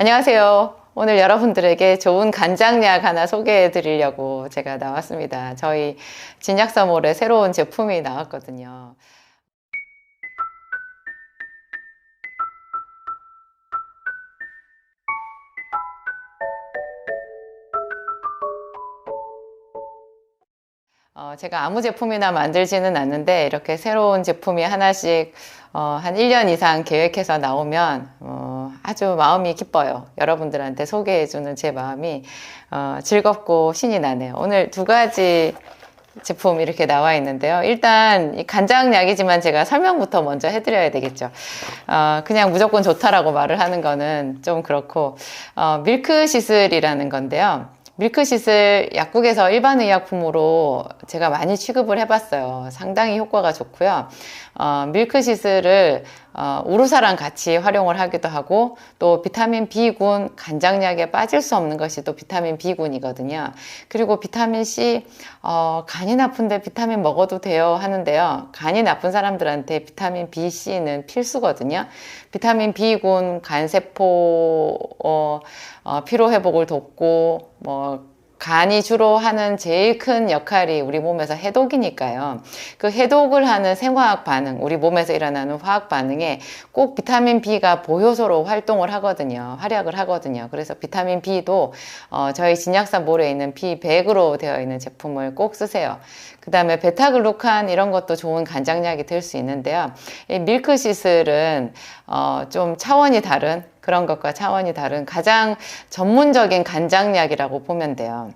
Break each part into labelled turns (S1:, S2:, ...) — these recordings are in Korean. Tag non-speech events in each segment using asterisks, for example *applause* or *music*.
S1: 안녕하세요. 오늘 여러분들에게 좋은 간장약 하나 소개해 드리려고 제가 나왔습니다. 저희 진약사몰에 새로운 제품이 나왔거든요. 어, 제가 아무 제품이나 만들지는 않는데 이렇게 새로운 제품이 하나씩 어, 한 1년 이상 계획해서 나오면 어, 아주 마음이 기뻐요. 여러분들한테 소개해주는 제 마음이 어, 즐겁고 신이 나네요. 오늘 두 가지 제품 이렇게 나와 있는데요. 일단 간장약이지만 제가 설명부터 먼저 해드려야 되겠죠. 어, 그냥 무조건 좋다라고 말을 하는 거는 좀 그렇고 어, 밀크시슬이라는 건데요. 밀크시슬 약국에서 일반 의약품으로 제가 많이 취급을 해봤어요. 상당히 효과가 좋고요. 어, 밀크시슬을 어, 우루사랑 같이 활용을 하기도 하고 또 비타민 B군 간장약에 빠질 수 없는 것이 또 비타민 B군이거든요. 그리고 비타민 C 어, 간이 나쁜데 비타민 먹어도 돼요 하는데요. 간이 나쁜 사람들한테 비타민 B, C는 필수거든요. 비타민 B군 간세포 어, 어, 피로 회복을 돕고 뭐 간이 주로 하는 제일 큰 역할이 우리 몸에서 해독이니까요. 그 해독을 하는 생화학 반응, 우리 몸에서 일어나는 화학 반응에 꼭 비타민 B가 보효소로 활동을 하거든요. 활약을 하거든요. 그래서 비타민 B도 어, 저희 진약사 몰에 있는 B100으로 되어 있는 제품을 꼭 쓰세요. 그 다음에 베타글루칸 이런 것도 좋은 간장약이 될 수 있는데요. 이 밀크시슬은 어, 좀 차원이 다른 그런 것과 차원이 다른 가장 전문적인 간장약이라고 보면 돼요.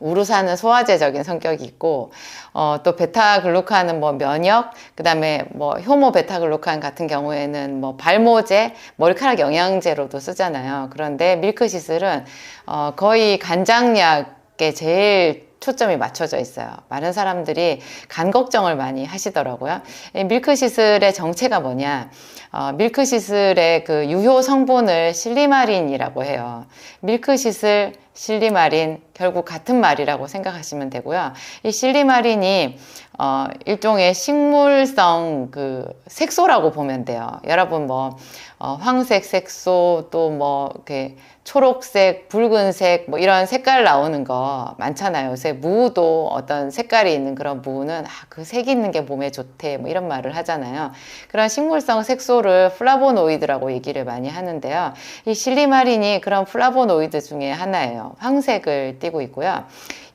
S1: 우루사는 소화제적인 성격이 있고 어, 또 베타글루칸은 뭐 면역 그다음에 뭐 효모 베타글루칸 같은 경우에는 뭐 발모제 머리카락 영양제로도 쓰잖아요 그런데 밀크시슬은 어, 거의 간장약에 제일 초점이 맞춰져 있어요. 많은 사람들이 간 걱정을 많이 하시더라고요. 밀크시슬의 정체가 뭐냐? 어, 밀크시슬의 그 유효 성분을 실리마린이라고 해요. 밀크시슬, 실리마린 결국 같은 말이라고 생각하시면 되고요. 이 실리마린이 어, 일종의 식물성 그 색소라고 보면 돼요. 여러분 뭐 어, 황색 색소 또 뭐 이렇게 초록색, 붉은색 뭐 이런 색깔 나오는 거 많잖아요. 요새 무도 어떤 색깔이 있는 그런 무는 아, 그 색이 있는 게 몸에 좋대 뭐 이런 말을 하잖아요. 그런 식물성 색소를 플라보노이드라고 얘기를 많이 하는데요. 이 실리마린이 그런 플라보노이드 중에 하나예요. 황색을 띠고 있고요.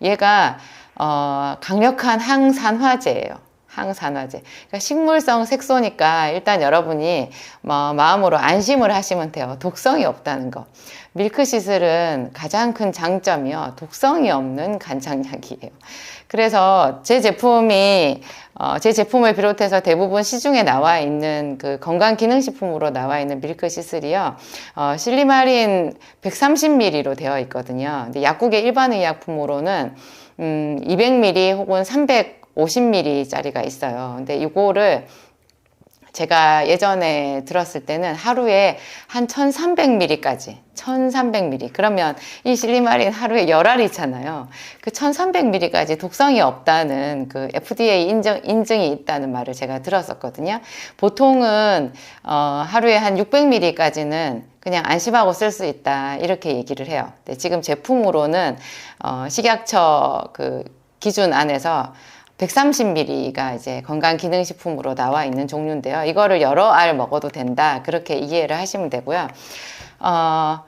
S1: 얘가 어, 강력한 항산화제예요. 항산화제. 그러니까 식물성 색소니까 일단 여러분이 뭐 마음으로 안심을 하시면 돼요. 독성이 없다는 거. 밀크시슬은 가장 큰 장점이요. 독성이 없는 간장약이에요. 그래서 제 제품이 어, 제 제품을 비롯해서 대부분 시중에 나와 있는 그 건강기능식품으로 나와 있는 밀크시슬이요. 어, 실리마린 130ml로 되어 있거든요. 근데 약국의 일반 의약품으로는 음, 200ml 혹은 350ml짜리가 있어요. 근데 이거를 제가 예전에 들었을 때는 하루에 한 1300ml까지 1300ml 그러면 이 실리마린 하루에 열알이잖아요. 그 1300ml까지 독성이 없다는 그 FDA 인정, 인증이 있다는 말을 제가 들었었거든요. 보통은 어, 하루에 한 600ml까지는 그냥 안심하고 쓸 수 있다 이렇게 얘기를 해요. 지금 제품으로는 어, 식약처 그 기준 안에서 130ml가 이제 건강기능식품으로 나와 있는 종류인데요. 이거를 여러 알 먹어도 된다. 그렇게 이해를 하시면 되고요. 어,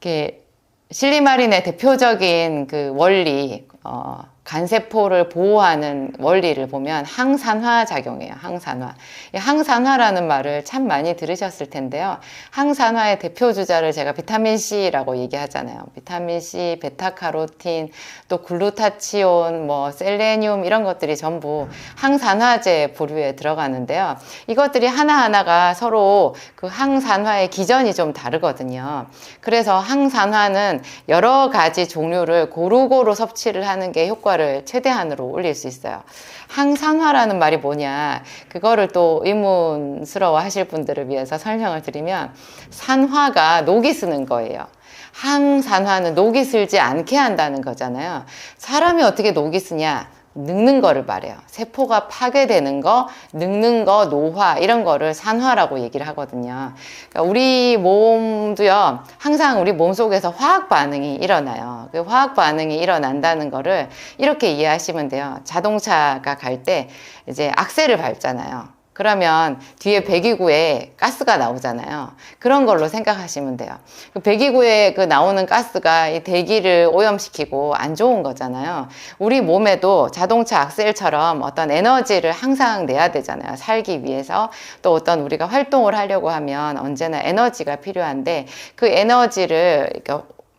S1: 이렇게 실리마린의 대표적인 그 원리, 어, 간세포를 보호하는 원리를 보면 항산화 작용이에요. 항산화. 이 항산화라는 말을 참 많이 들으셨을 텐데요. 항산화의 대표 주자를 제가 비타민 C라고 얘기하잖아요. 비타민 C, 베타카로틴, 또 글루타치온, 뭐 셀레늄 이런 것들이 전부 항산화제 부류에 들어가는데요. 이것들이 하나하나가 서로 그 항산화의 기전이 좀 다르거든요. 그래서 항산화는 여러 가지 종류를 고루고루 섭취를 하는 게 효과 효과를 최대한으로 올릴 수 있어요. 항산화라는 말이 뭐냐. 그거를 또 의문스러워 하실 분들을 위해서 설명을 드리면 산화가 녹이 쓰는 거예요. 항산화는 녹이 슬지 않게 한다는 거잖아요. 사람이 어떻게 녹이 쓰냐? 늙는 거를 말해요. 세포가 파괴되는 거, 늙는 거, 노화 이런 거를 산화라고 얘기를 하거든요. 그러니까 우리 몸도요. 항상 우리 몸 속에서 화학 반응이 일어나요. 그 화학 반응이 일어난다는 거를 이렇게 이해하시면 돼요. 자동차가 갈 때 이제 악셀을 밟잖아요. 그러면 뒤에 배기구에 가스가 나오잖아요. 그런 걸로 생각하시면 돼요. 그 배기구에 그 나오는 가스가 이 대기를 오염시키고 안 좋은 거잖아요. 우리 몸에도 자동차 악셀처럼 어떤 에너지를 항상 내야 되잖아요. 살기 위해서 또 어떤 우리가 활동을 하려고 하면 언제나 에너지가 필요한데 그 에너지를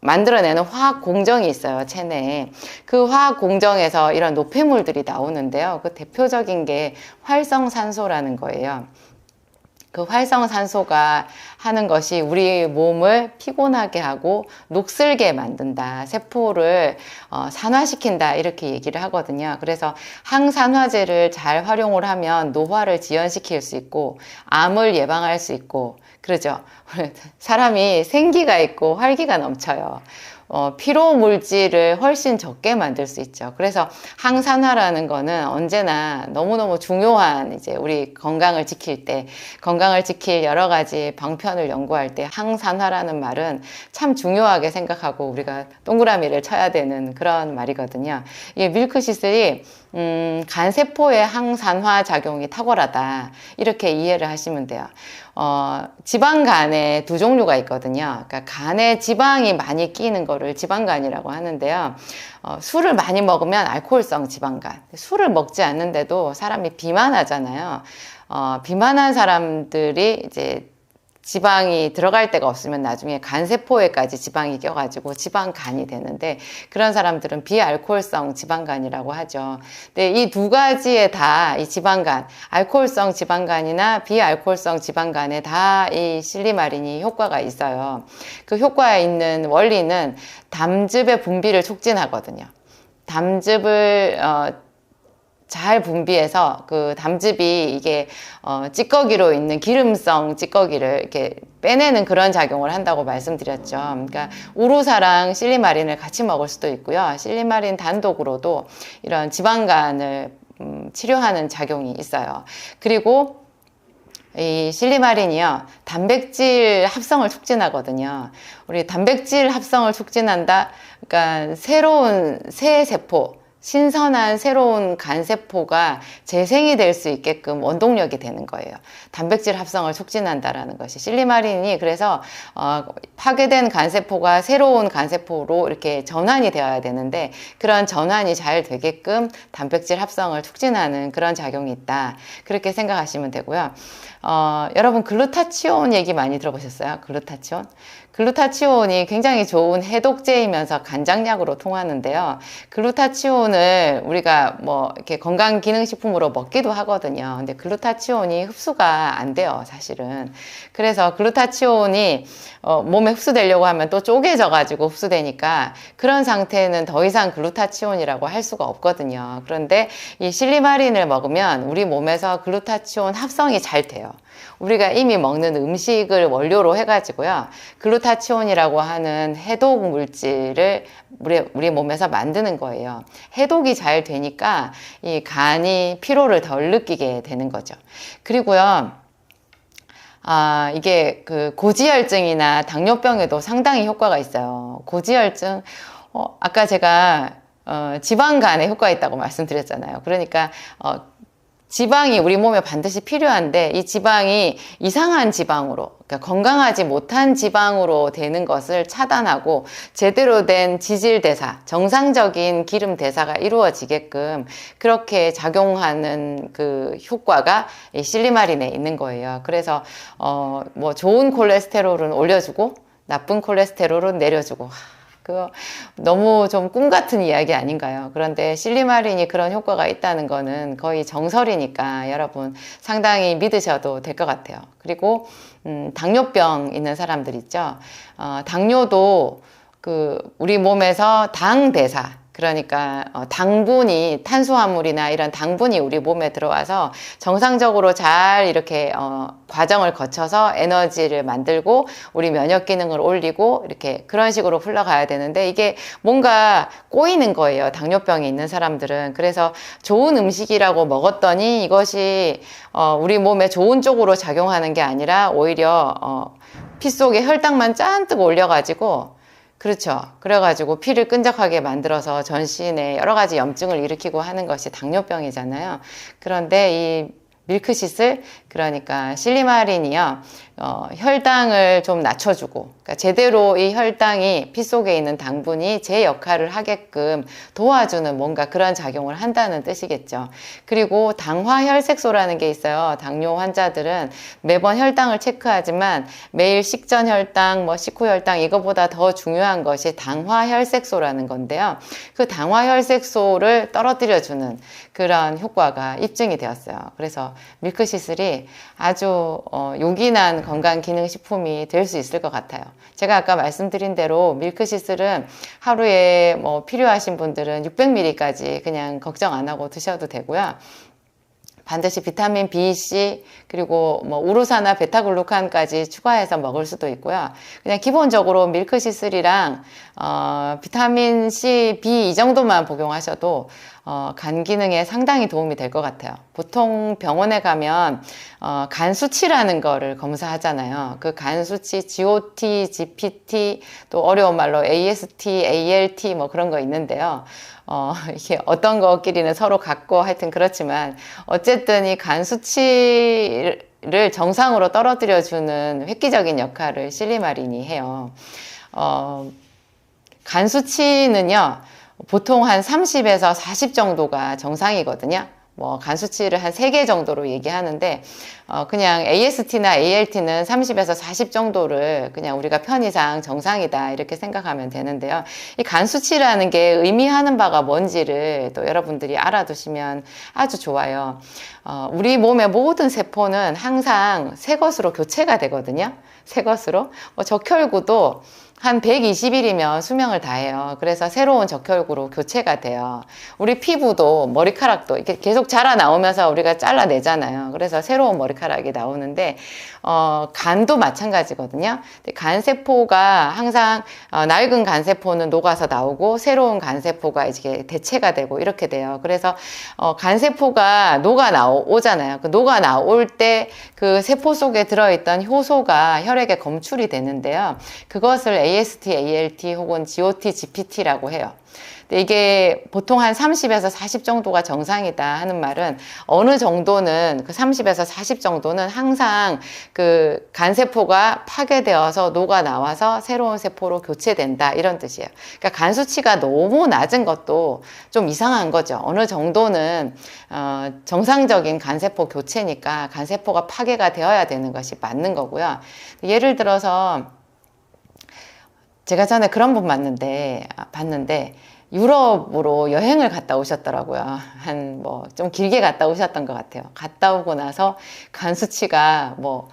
S1: 만들어내는 화학 공정이 있어요, 체내에. 그 화학 공정에서 이런 노폐물들이 나오는데요. 그 대표적인 게 활성산소라는 거예요. 그 활성산소가 하는 것이 우리 몸을 피곤하게 하고 녹슬게 만든다. 세포를 어, 산화시킨다. 이렇게 얘기를 하거든요. 그래서 항산화제를 잘 활용을 하면 노화를 지연시킬 수 있고 암을 예방할 수 있고 그러죠. *laughs* 사람이 생기가 있고 활기가 넘쳐요. 어, 피로 물질을 훨씬 적게 만들 수 있죠. 그래서 항산화라는 거는 언제나 너무너무 중요한 이제 우리 건강을 지킬 때 건강을 지킬 여러 가지 방편을 연구할 때 항산화라는 말은 참 중요하게 생각하고 우리가 동그라미를 쳐야 되는 그런 말이거든요. 이게 밀크 시슬이 음, 간세포의 항산화 작용이 탁월하다. 이렇게 이해를 하시면 돼요. 어, 지방 간에 두 종류가 있거든요. 그러니까 간에 지방이 많이 끼는 거를 지방간이라고 하는데요. 어, 술을 많이 먹으면 알코올성 지방간. 술을 먹지 않는데도 사람이 비만하잖아요. 어, 비만한 사람들이 이제 지방이 들어갈 데가 없으면 나중에 간세포에까지 지방이 껴가지고 지방간이 되는데 그런 사람들은 비알코올성 지방간이라고 하죠. 근데 이 두 가지에 다 이 지방간, 알코올성 지방간이나 비알코올성 지방간에 다 이 실리마린이 효과가 있어요. 그 효과에 있는 원리는 담즙의 분비를 촉진하거든요. 담즙을 어, 잘 분비해서 그 담즙이 이게 어, 찌꺼기로 있는 기름성 찌꺼기를 이렇게 빼내는 그런 작용을 한다고 말씀드렸죠. 그러니까 우루사랑 실리마린을 같이 먹을 수도 있고요. 실리마린 단독으로도 이런 지방간을 음, 치료하는 작용이 있어요. 그리고 이 실리마린이요 단백질 합성을 촉진하거든요. 우리 단백질 합성을 촉진한다. 그러니까 새로운 새 세포 신선한 새로운 간세포가 재생이 될 수 있게끔 원동력이 되는 거예요. 단백질 합성을 촉진한다라는 것이 실리마린이 그래서 어, 파괴된 간세포가 새로운 간세포로 이렇게 전환이 되어야 되는데 그런 전환이 잘 되게끔 단백질 합성을 촉진하는 그런 작용이 있다. 그렇게 생각하시면 되고요. 어, 여러분 글루타치온 얘기 많이 들어보셨어요? 글루타치온? 글루타치온이 굉장히 좋은 해독제이면서 간장약으로 통하는데요. 글루타치온을 우리가 뭐 이렇게 건강 기능식품으로 먹기도 하거든요. 근데 글루타치온이 흡수가 안 돼요, 사실은. 그래서 글루타치온이 어, 몸에 흡수되려고 하면 또 쪼개져 가지고 흡수되니까 그런 상태는 더 이상 글루타치온이라고 할 수가 없거든요. 그런데 이 실리마린을 먹으면 우리 몸에서 글루타치온 합성이 잘 돼요. 우리가 이미 먹는 음식을 원료로 해가지고요. 글루타치온이라고 하는 해독 물질을 우리, 우리 몸에서 만드는 거예요. 해독이 잘 되니까 이 간이 피로를 덜 느끼게 되는 거죠. 그리고요. 아, 이게 그 고지혈증이나 당뇨병에도 상당히 효과가 있어요. 고지혈증, 어, 아까 제가 어, 지방간에 효과가 있다고 말씀드렸잖아요. 그러니까 어, 지방이 우리 몸에 반드시 필요한데 이 지방이 이상한 지방으로 그러니까 건강하지 못한 지방으로 되는 것을 차단하고 제대로 된 지질 대사, 정상적인 기름 대사가 이루어지게끔 그렇게 작용하는 그 효과가 이 실리마린에 있는 거예요. 그래서 어 뭐 좋은 콜레스테롤은 올려주고 나쁜 콜레스테롤은 내려주고 그 너무 좀 꿈 같은 이야기 아닌가요? 그런데 실리마린이 그런 효과가 있다는 거는 거의 정설이니까 여러분 상당히 믿으셔도 될 것 같아요. 그리고 음, 당뇨병 있는 사람들 있죠. 어, 당뇨도 그 우리 몸에서 당 대사 그러니까 어, 당분이 탄수화물이나 이런 당분이 우리 몸에 들어와서 정상적으로 잘 이렇게 어, 과정을 거쳐서 에너지를 만들고 우리 면역 기능을 올리고 이렇게 그런 식으로 흘러가야 되는데 이게 뭔가 꼬이는 거예요. 당뇨병이 있는 사람들은. 그래서 좋은 음식이라고 먹었더니 이것이 어, 우리 몸에 좋은 쪽으로 작용하는 게 아니라 오히려 어, 피 속에 혈당만 짠뜩 올려가지고 그렇죠. 그래가지고 피를 끈적하게 만들어서 전신에 여러 가지 염증을 일으키고 하는 것이 당뇨병이잖아요. 그런데 이 밀크시슬 그러니까 실리마린이요 어, 혈당을 좀 낮춰주고 그러니까 제대로 이 혈당이 피 속에 있는 당분이 제 역할을 하게끔 도와주는 뭔가 그런 작용을 한다는 뜻이겠죠. 그리고 당화혈색소라는 게 있어요. 당뇨 환자들은 매번 혈당을 체크하지만 매일 식전 혈당, 뭐 식후 혈당 이거보다 더 중요한 것이 당화혈색소라는 건데요. 그 당화혈색소를 떨어뜨려 주는 그런 효과가 입증이 되었어요. 그래서 밀크시슬이 아주 어, 요긴한 건강기능식품이 될 수 있을 것 같아요. 제가 아까 말씀드린 대로 밀크시슬은 하루에 뭐 필요하신 분들은 600ml까지 그냥 걱정 안 하고 드셔도 되고요. 반드시 비타민 B, C 그리고 뭐 우루사나 베타글루칸까지 추가해서 먹을 수도 있고요. 그냥 기본적으로 밀크시슬이랑 어, 비타민 C, B 이 정도만 복용하셔도 어, 간 기능에 상당히 도움이 될 것 같아요. 보통 병원에 가면 어, 간 수치라는 거를 검사하잖아요. 그 간 수치 GOT, GPT 또 어려운 말로 AST, ALT 뭐 그런 거 있는데요. 어, *laughs* 이게 어떤 것끼리는 서로 같고 하여튼 그렇지만 어쨌든 이 간 수치를 정상으로 떨어뜨려주는 획기적인 역할을 실리마린이 해요. 어, 간 수치는요, 보통 한 30에서 40 정도가 정상이거든요. 뭐, 간 수치를 한 3개 정도로 얘기하는데, 어, 그냥 AST나 ALT는 30에서 40 정도를 그냥 우리가 편의상 정상이다. 이렇게 생각하면 되는데요. 이 간 수치라는 게 의미하는 바가 뭔지를 또 여러분들이 알아두시면 아주 좋아요. 어, 우리 몸의 모든 세포는 항상 새 것으로 교체가 되거든요. 새 것으로. 뭐 적혈구도 한 120일이면 수명을 다해요. 그래서 새로운 적혈구로 교체가 돼요. 우리 피부도 머리카락도 이렇게 계속 자라 나오면서 우리가 잘라내잖아요. 그래서 새로운 머리카락이 나오는데 어, 간도 마찬가지거든요. 간세포가 항상 어, 낡은 간세포는 녹아서 나오고 새로운 간세포가 이제 대체가 되고 이렇게 돼요. 그래서 어, 간세포가 녹아 나오잖아요. 그 녹아 나올 때 그 세포 속에 들어있던 효소가 혈액에 검출이 되는데요. 그것을 AST, ALT 혹은 GOT, GPT라고 해요. 이게 보통 한 30에서 40 정도가 정상이다 하는 말은 어느 정도는 그 30에서 40 정도는 항상 그 간세포가 파괴되어서 녹아 나와서 새로운 세포로 교체된다 이런 뜻이에요. 그러니까 간 수치가 너무 낮은 것도 좀 이상한 거죠. 어느 정도는 어, 정상적인 간세포 교체니까 간세포가 파괴가 되어야 되는 것이 맞는 거고요. 예를 들어서 제가 전에 그런 분 봤는데 봤는데 유럽으로 여행을 갔다 오셨더라고요. 한 뭐 좀 길게 갔다 오셨던 것 같아요. 갔다 오고 나서 간 수치가 뭐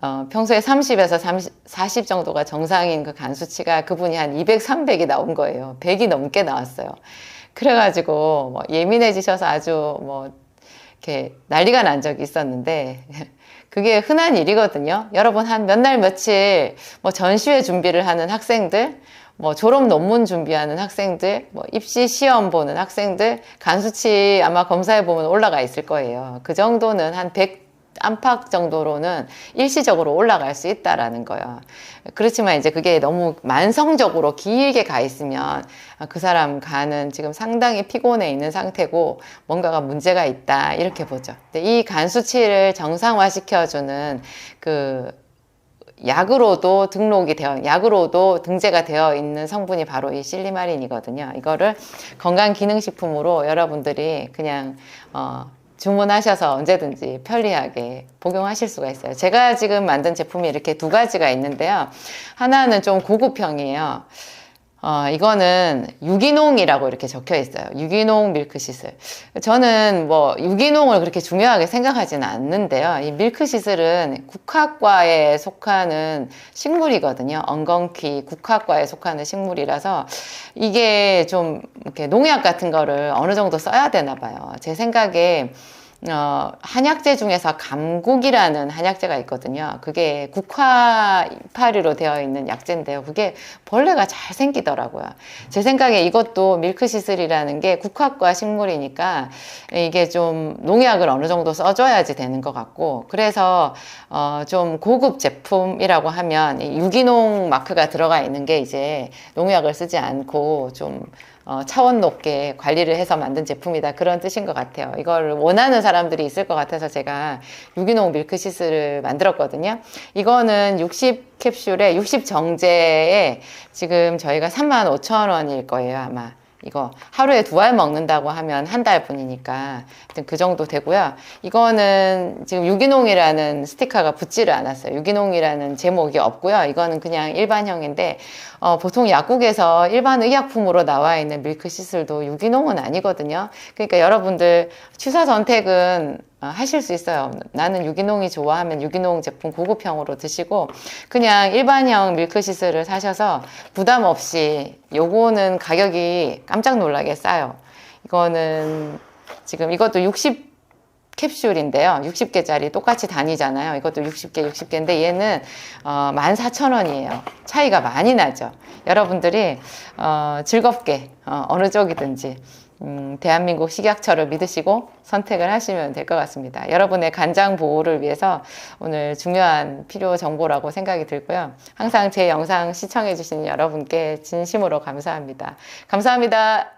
S1: 어, 평소에 30에서 30, 40 정도가 정상인 그 간 수치가 그분이 한 200, 300이 나온 거예요. 100이 넘게 나왔어요. 그래가지고 뭐 예민해지셔서 아주 뭐 이렇게 난리가 난 적이 있었는데 그게 흔한 일이거든요. 여러분 한 몇 날 며칠 뭐 전시회 준비를 하는 학생들 뭐 졸업 논문 준비하는 학생들, 뭐 입시 시험 보는 학생들 간수치 아마 검사해 보면 올라가 있을 거예요. 그 정도는 한 100 안팎 정도로는 일시적으로 올라갈 수 있다라는 거예요. 그렇지만 이제 그게 너무 만성적으로 길게 가 있으면 그 사람 간은 지금 상당히 피곤해 있는 상태고 뭔가가 문제가 있다 이렇게 보죠. 이 간 수치를 정상화 시켜주는 그 약으로도 등록이 되어 약으로도 등재가 되어 있는 성분이 바로 이 실리마린이거든요. 이거를 건강 기능식품으로 여러분들이 그냥 어, 주문하셔서 언제든지 편리하게 복용하실 수가 있어요. 제가 지금 만든 제품이 이렇게 두 가지가 있는데요. 하나는 좀 고급형이에요. 어, 이거는 유기농이라고 이렇게 적혀 있어요. 유기농 밀크시슬. 저는 뭐 유기농을 그렇게 중요하게 생각하지는 않는데요. 이 밀크시슬은 국화과에 속하는 식물이거든요. 엉겅퀴 국화과에 속하는 식물이라서 이게 좀 이렇게 농약 같은 거를 어느 정도 써야 되나 봐요. 제 생각에 어, 한약재 중에서 감국이라는 한약재가 있거든요. 그게 국화 이파리로 되어 있는 약재인데요. 그게 벌레가 잘 생기더라고요. 제 생각에 이것도 밀크시슬이라는 게 국화과 식물이니까 이게 좀 농약을 어느 정도 써줘야지 되는 것 같고 그래서 어, 좀 고급 제품이라고 하면 이 유기농 마크가 들어가 있는 게 이제 농약을 쓰지 않고 좀 어, 차원 높게 관리를 해서 만든 제품이다 그런 뜻인 것 같아요. 이걸 원하는 사람들이 있을 것 같아서 제가 유기농 밀크시스를 만들었거든요. 이거는 60 캡슐에 60 정제에 지금 저희가 3만 5천 원일 거예요 아마. 이거 하루에 두 알 먹는다고 하면 한 달 분이니까 하여튼 그 정도 되고요. 이거는 지금 유기농이라는 스티커가 붙지를 않았어요. 유기농이라는 제목이 없고요. 이거는 그냥 일반형인데 어, 보통 약국에서 일반 의약품으로 나와 있는 밀크 시슬도 유기농은 아니거든요. 그러니까 여러분들 취사 선택은 어, 하실 수 있어요. 나는 유기농이 좋아하면 유기농 제품 고급형으로 드시고 그냥 일반형 밀크시슬을 사셔서 부담 없이 요거는 가격이 깜짝 놀라게 싸요. 이거는 지금 이것도 60 캡슐인데요. 60개짜리 똑같이 다니잖아요. 이것도 60개, 60개인데 얘는 어, 14,000원이에요. 차이가 많이 나죠. 여러분들이 어, 즐겁게 어, 어느 쪽이든지 음, 대한민국 식약처를 믿으시고 선택을 하시면 될 것 같습니다. 여러분의 간장 보호를 위해서 오늘 중요한 필요 정보라고 생각이 들고요. 항상 제 영상 시청해주신 여러분께 진심으로 감사합니다. 감사합니다.